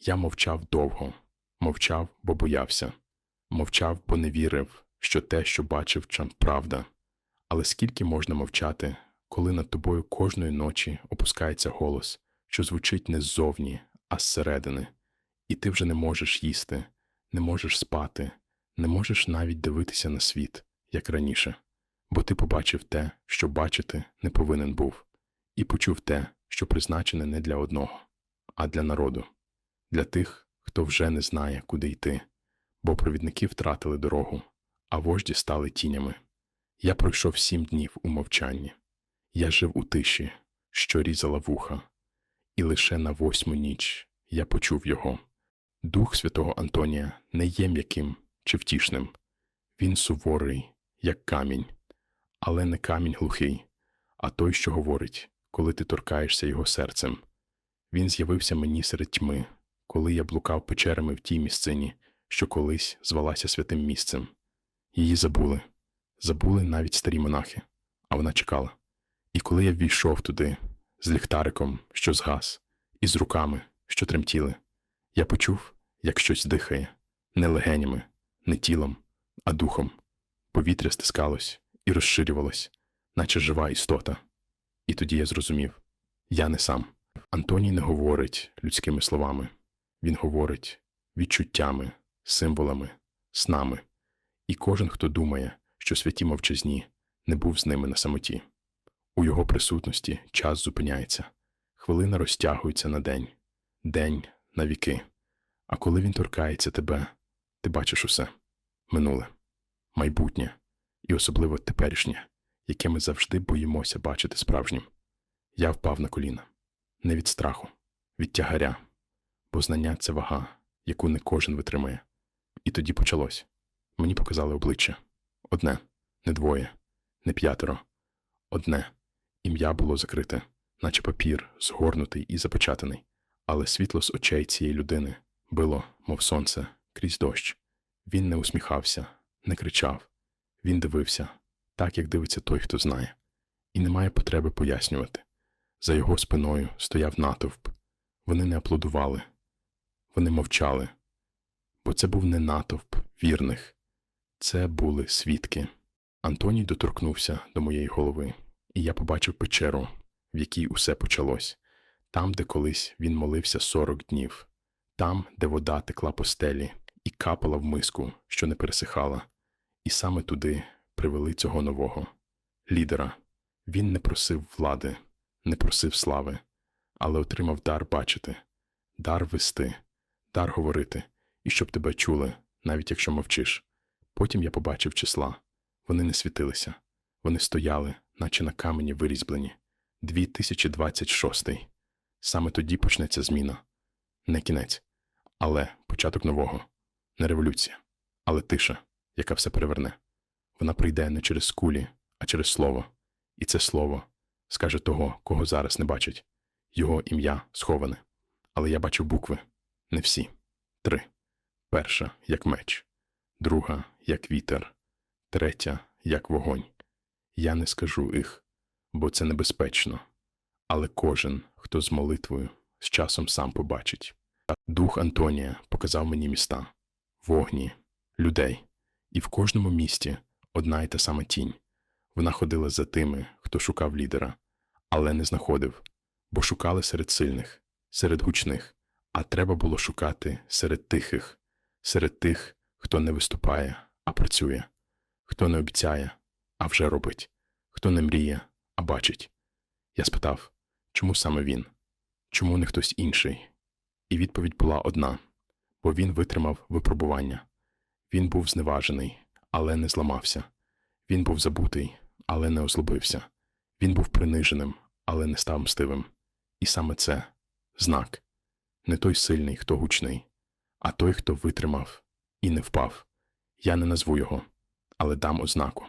Я мовчав довго, мовчав, бо боявся, мовчав, бо не вірив, що те, що бачив, чам правда. Але скільки можна мовчати, коли над тобою кожної ночі опускається голос, що звучить не ззовні, а зсередини, і ти вже не можеш їсти, не можеш спати, не можеш навіть дивитися на світ, як раніше, бо ти побачив те, що бачити не повинен був, і почув те, що призначене не для одного, а для народу, для тих, хто вже не знає, куди йти, бо провідники втратили дорогу, а вожді стали тінями. Я пройшов сім днів у мовчанні. Я жив у тиші, що різала вуха, і лише на восьму ніч я почув його. Дух святого Антонія не є м'яким чи втішним. Він суворий, як камінь, але не камінь глухий, а той, що говорить, коли ти торкаєшся його серцем. Він з'явився мені серед тьми, коли я блукав печерами в тій місцині, що колись звалася святим місцем. Її забули, забули навіть старі монахи, а вона чекала. І коли я ввійшов туди, з ліхтариком, що згас, і з руками, що тремтіли, я почув, як щось дихає, не легенями, не тілом, а духом. Повітря стискалось і розширювалось, наче жива істота. І тоді я зрозумів я не сам. Антоній не говорить людськими словами, він говорить відчуттями, символами, снами. І кожен, хто думає, що святі мовчазні, не був з ними на самоті. У його присутності час зупиняється, хвилина розтягується на день, день на віки. А коли він торкається тебе, ти бачиш усе минуле, майбутнє і особливо теперішнє, яке ми завжди боїмося бачити справжнім. Я впав на коліна не від страху, від тягаря, бо знання це вага, яку не кожен витримає. І тоді почалось. Мені показали обличчя одне, не двоє, не п'ятеро, одне. Ім'я було закрите, наче папір, згорнутий і запечатаний, але світло з очей цієї людини било, мов сонце, крізь дощ. Він не усміхався, не кричав, він дивився, так як дивиться той, хто знає, і немає потреби пояснювати. За його спиною стояв натовп. Вони не аплодували, вони мовчали, бо це був не натовп вірних, це були свідки. Антоній доторкнувся до моєї голови, і я побачив печеру, в якій усе почалось, там, де колись він молився сорок днів, там, де вода текла по стелі і капала в миску, що не пересихала, і саме туди привели цього нового лідера. Він не просив влади, не просив слави, але отримав дар бачити, дар вести, дар говорити, і щоб тебе чули, навіть якщо мовчиш. Потім я побачив числа. Вони не світилися, вони стояли, наче на камені вирізблені. 2026. Саме тоді почнеться зміна. Не кінець, але початок нового, не революція, але тиша, яка все переверне. Вона прийде не через кулі, а через слово. І це слово скаже того, кого зараз не бачать. Його ім'я сховане. Але я бачив букви не всі. Три. Перша як меч, друга як вітер, третя як вогонь. Я не скажу їх, бо це небезпечно. Але кожен, хто з молитвою, з часом сам побачить. Дух Антонія показав мені міста, вогні, людей, і в кожному місті одна й та сама тінь. Вона ходила за тими, хто шукав лідера, але не знаходив, бо шукали серед сильних, серед гучних, а треба було шукати серед тихих, серед тих, хто не виступає, а працює, хто не обіцяє, а вже робить, хто не мріє, а бачить. Я спитав, чому саме він, чому не хтось інший? І відповідь була одна бо він витримав випробування. Він був зневажений, але не зламався. Він був забутий, але не озлобився. Він був приниженим, але не став мстивим. І саме це знак не той сильний, хто гучний, а той, хто витримав і не впав. Я не назву його, але дам ознаку.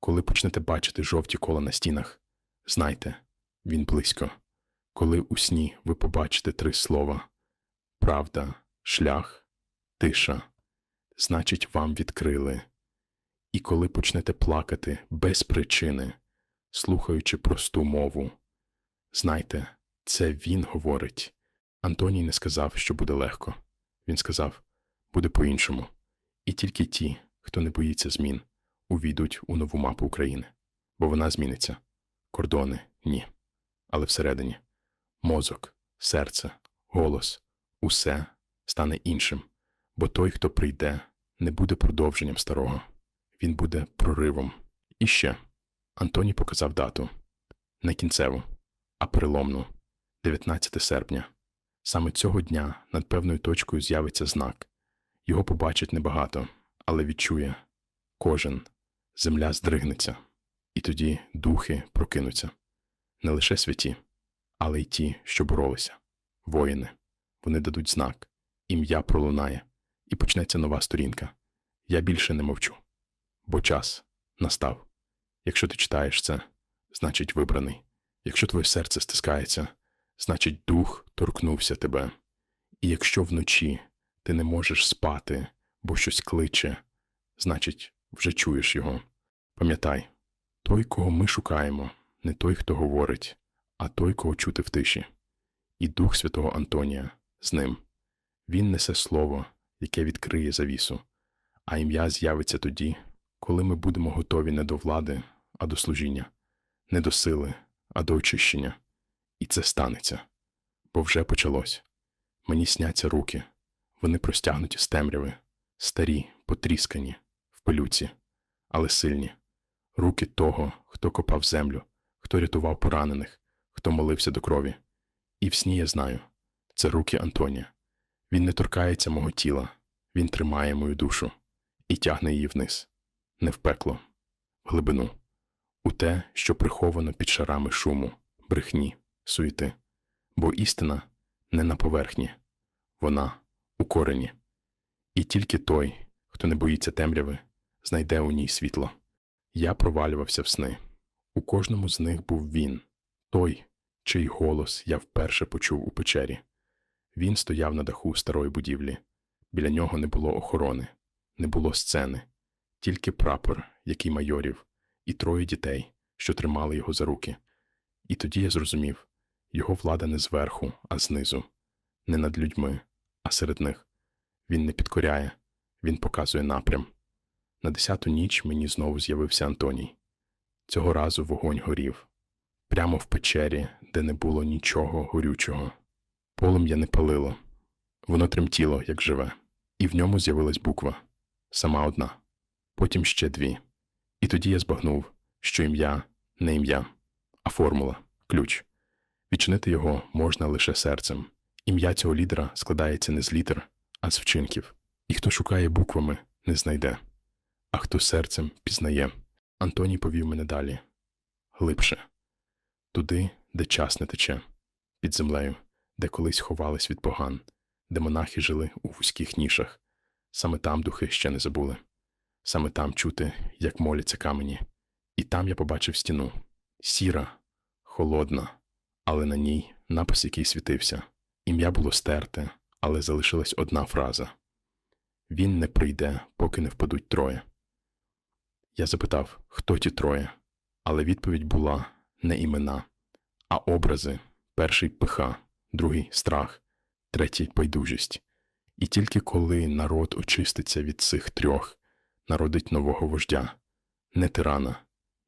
Коли почнете бачити жовті кола на стінах, знайте, він близько. Коли у сні ви побачите три слова правда, шлях, тиша, значить, вам відкрили. І коли почнете плакати без причини, слухаючи просту мову, знайте, це він говорить, Антоній не сказав, що буде легко. Він сказав буде по-іншому. І тільки ті, хто не боїться змін, увійдуть у нову мапу України. Бо вона зміниться. Кордони ні. Але всередині мозок, серце, голос усе стане іншим. Бо той, хто прийде, не буде продовженням старого, він буде проривом. І ще Антоній показав дату не кінцеву, а переломну 19 серпня. Саме цього дня над певною точкою з'явиться знак. Його побачить небагато, але відчує кожен. Земля здригнеться, і тоді духи прокинуться. Не лише святі, але й ті, що боролися, воїни. Вони дадуть знак, ім'я пролунає, і почнеться нова сторінка. Я більше не мовчу, бо час настав. Якщо ти читаєш це, значить вибраний. Якщо твоє серце стискається, значить дух торкнувся тебе. І якщо вночі ти не можеш спати, бо щось кличе, значить, вже чуєш його. Пам'ятай, той, кого ми шукаємо, не той, хто говорить, а той, кого чути в тиші. І Дух Святого Антонія з ним. Він несе слово, яке відкриє завісу, а ім'я з'явиться тоді, коли ми будемо готові не до влади, а до служіння, не до сили, а до очищення. І це станеться. Бо вже почалось. Мені сняться руки, вони простягнуті з темряви, старі, потріскані, в пилюці, але сильні. Руки того, хто копав землю, хто рятував поранених, хто молився до крові. І в сні я знаю це руки Антонія. Він не торкається мого тіла, він тримає мою душу і тягне її вниз, не в пекло, в глибину, у те, що приховано під шарами шуму, брехні, суєти. Бо істина не на поверхні, вона у корені. І тільки той, хто не боїться темряви, знайде у ній світло. Я провалювався в сни. У кожному з них був він, той, чий голос я вперше почув у печері. Він стояв на даху старої будівлі. Біля нього не було охорони, не було сцени, тільки прапор, який майорів, і троє дітей, що тримали його за руки. І тоді я зрозумів його влада не зверху, а знизу, не над людьми, а серед них. Він не підкоряє, він показує напрям. На десяту ніч мені знову з'явився Антоній. Цього разу вогонь горів, прямо в печері, де не було нічого горючого. Полум'я не палило, воно тремтіло, як живе, і в ньому з'явилась буква сама одна, потім ще дві. І тоді я збагнув, що ім'я не ім'я, а формула, ключ. Відчинити його можна лише серцем. Ім'я цього лідера складається не з літер, а з вчинків. І хто шукає буквами, не знайде, а хто серцем пізнає. Антоній повів мене далі глибше, туди, де час не тече, під землею, де колись ховались від поган, де монахи жили у вузьких нішах. Саме там духи ще не забули. Саме там чути, як моляться камені. І там я побачив стіну сіра, холодна, але на ній напис, який світився. Ім'я було стерте, але залишилась одна фраза Він не прийде, поки не впадуть троє. Я запитав, хто ті троє, але відповідь була не імена, а образи перший пиха, другий страх, третій байдужість. І тільки коли народ очиститься від цих трьох, народить нового вождя, не тирана,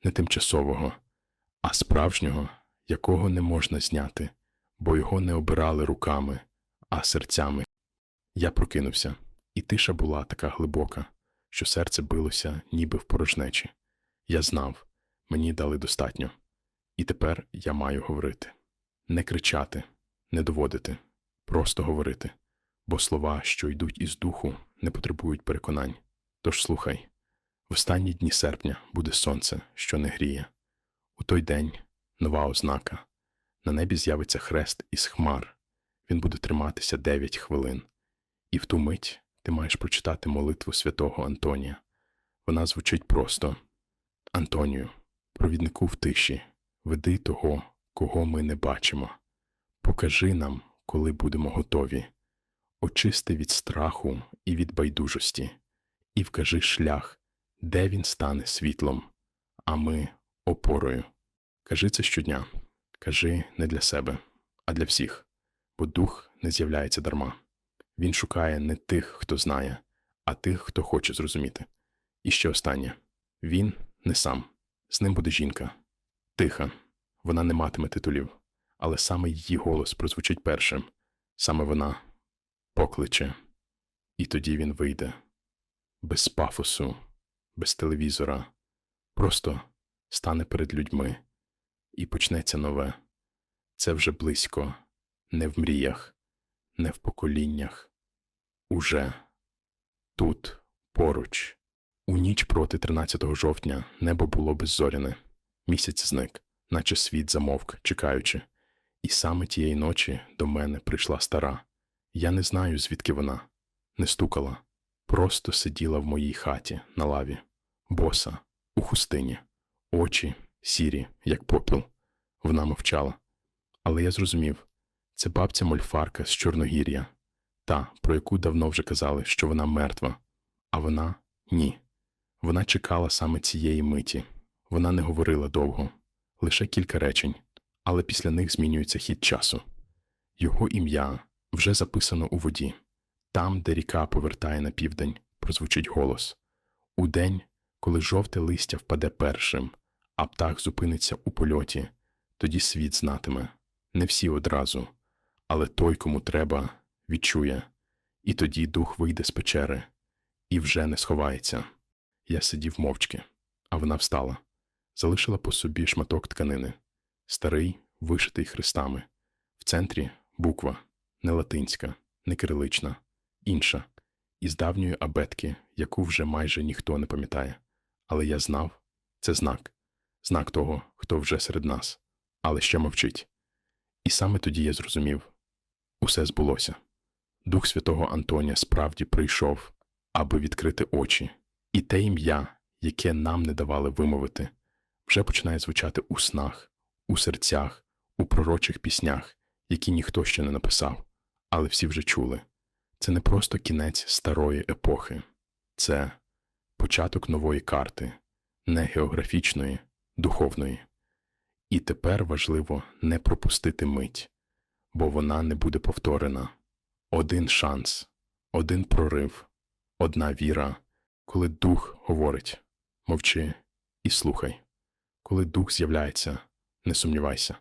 не тимчасового, а справжнього, якого не можна зняти, бо його не обирали руками, а серцями. Я прокинувся, і тиша була така глибока, що серце билося, ніби в порожнечі. Я знав, мені дали достатньо, і тепер я маю говорити. Не кричати, не доводити, просто говорити, бо слова, що йдуть із духу, не потребують переконань. Тож слухай в останні дні серпня буде сонце, що не гріє. У той день нова ознака. На небі з'явиться хрест із хмар. Він буде триматися дев'ять хвилин. І в ту мить ти маєш прочитати молитву святого Антонія. Вона звучить просто Антонію, провіднику в тиші, веди того, кого ми не бачимо. Покажи нам, коли будемо готові. Очисти від страху і від байдужості, і вкажи шлях, де він стане світлом, а ми опорою. Кажи це щодня. Кажи не для себе, а для всіх, бо дух не з'являється дарма. Він шукає не тих, хто знає, а тих, хто хоче зрозуміти. І ще останнє він не сам, з ним буде жінка. Тиха, вона не матиме титулів, але саме її голос прозвучить першим, саме вона покличе, і тоді він вийде без пафосу, без телевізора, просто стане перед людьми, і почнеться нове. Це вже близько, не в мріях, не в поколіннях, уже тут, поруч. У ніч проти 13 жовтня небо було беззоряне, місяць зник, наче світ замовк, чекаючи. І саме тієї ночі до мене прийшла стара. Я не знаю, звідки вона, не стукала, просто сиділа в моїй хаті на лаві, боса, у хустині, очі сірі, як попіл. Вона мовчала. Але я зрозумів це бабця мольфарка з Чорногір'я, та, про яку давно вже казали, що вона мертва, а вона ні. Вона чекала саме цієї миті. Вона не говорила довго, лише кілька речень, але після них змінюється хід часу. Його ім'я вже записано у воді. Там, де ріка повертає на південь, прозвучить голос. У день, коли жовте листя впаде першим, а птах зупиниться у польоті, тоді світ знатиме. Не всі одразу, але той, кому треба, відчує. І тоді дух вийде з печери і вже не сховається. Я сидів мовчки, а вона встала, залишила по собі шматок тканини, старий, вишитий хрестами. В центрі буква не латинська, не кирилична, інша, із давньої абетки, яку вже майже ніхто не пам'ятає. Але я знав це знак, знак того, хто вже серед нас, але ще мовчить. І саме тоді я зрозумів усе збулося. Дух святого Антонія справді прийшов, аби відкрити очі, і те ім'я, яке нам не давали вимовити, вже починає звучати у снах, у серцях, у пророчих піснях, які ніхто ще не написав, але всі вже чули. Це не просто кінець старої епохи, це початок нової карти, не географічної, духовної. І тепер важливо не пропустити мить, бо вона не буде повторена. Один шанс, один прорив, одна віра, коли дух говорить мовчи і слухай. Коли дух з'являється, не сумнівайся.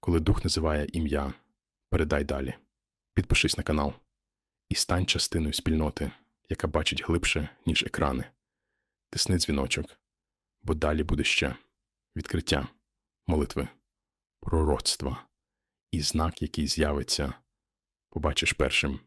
Коли дух називає ім'я, передай далі. Підпишись на канал і стань частиною спільноти, яка бачить глибше, ніж екрани. Тисни дзвіночок, бо далі буде ще відкриття, молитви, пророцтва і знак, який з'явиться, побачиш першим.